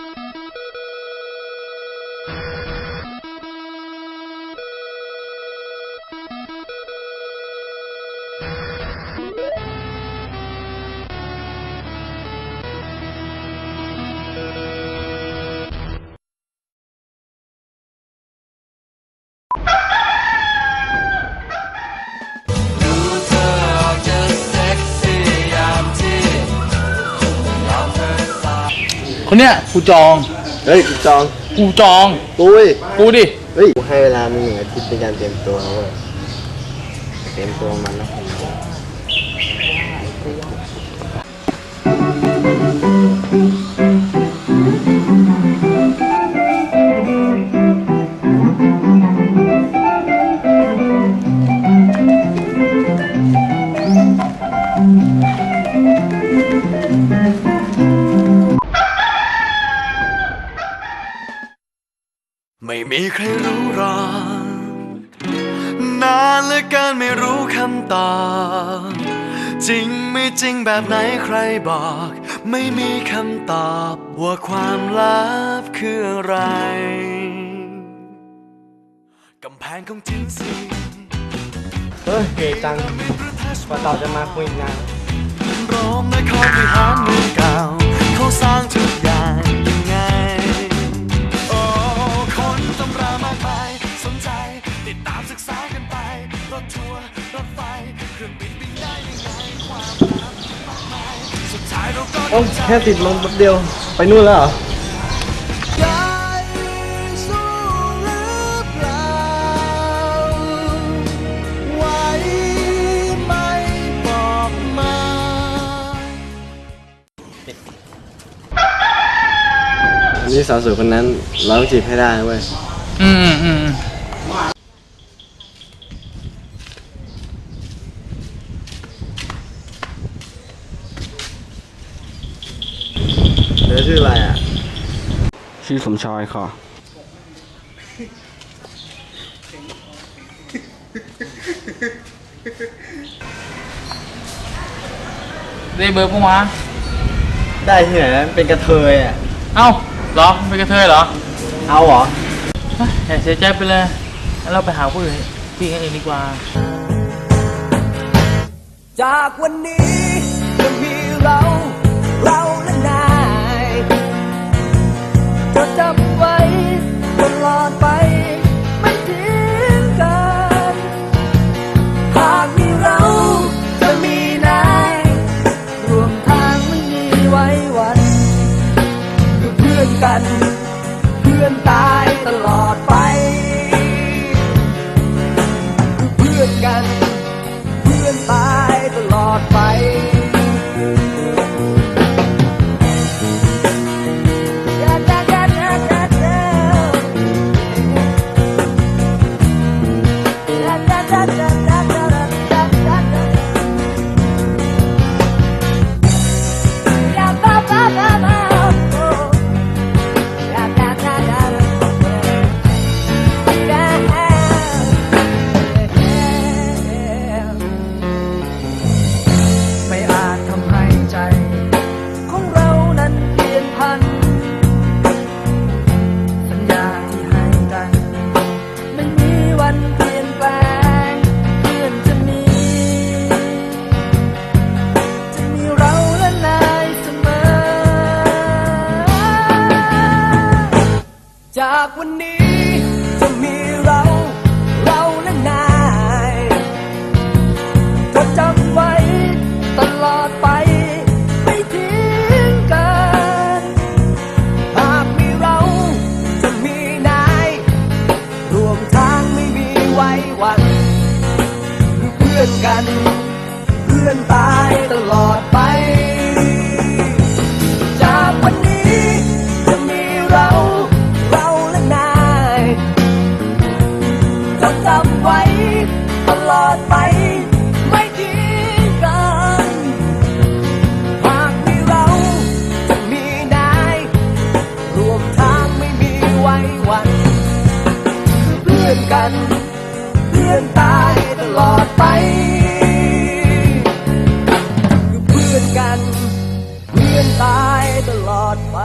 you. คนเนี้ยกูจอง เฮ้ยจองกูจอง ปุ้ยกูดิ เฮ้ยกูให้เวลามึงหนึ่งอาทิตย์ในการเตรียมตัวนะเว้ยเตรียมตัวมันนะ ไม่มีใครรู้หรอกนานเหลือเกินไม่รู้คำตอบจริงไม่จริงแบบไหนใครบอก ไม่มีคำตอบว่าความลับคืออะไร กำแพงของจริงสิเฮ้ยเก๋จังว่าต่อจะมาคุยงานโรมและเขาคือหางเมืองเก่าเขาสร้างทุกอย่าง โอ้แค่ติดลมแป๊บเดียว ไปนู่นแล้วเหรอใจสู้หรือเปล่าไหวไหม่บอกมาอันนี้สาวสวยคนนั้นเราต้องจีบให้ได้นะเว้ย อืมอืมอืม เธอชื่ออะไรอะ ชื่อสมชายค่ะ ได้เบอร์พวกวะได้ที่ไหนนะเป็นกระเทยอะ เอ้าเหรอเป็นกระเทยเหรอเอาเหรอเฮ้ยอย่าเสียใจไปเลยงั้นเราไปหาผู้อื่นพี่กันเองดีกว่า จากวันนี้จะมี กัน เพื่อนตายตลอดไป จากวันนี้จะมีเรา เราและนายจดจำไว้ตลอดไป ไม่ทิ้งกัน หากมีเราจะมีนายรวมทางไม่มีไว้วันเพื่อนกัน เพื่อนตายตลอดไป พื่อนตายตลอดไปคือเพื่อนกัน เพื่อนตายตลอดไป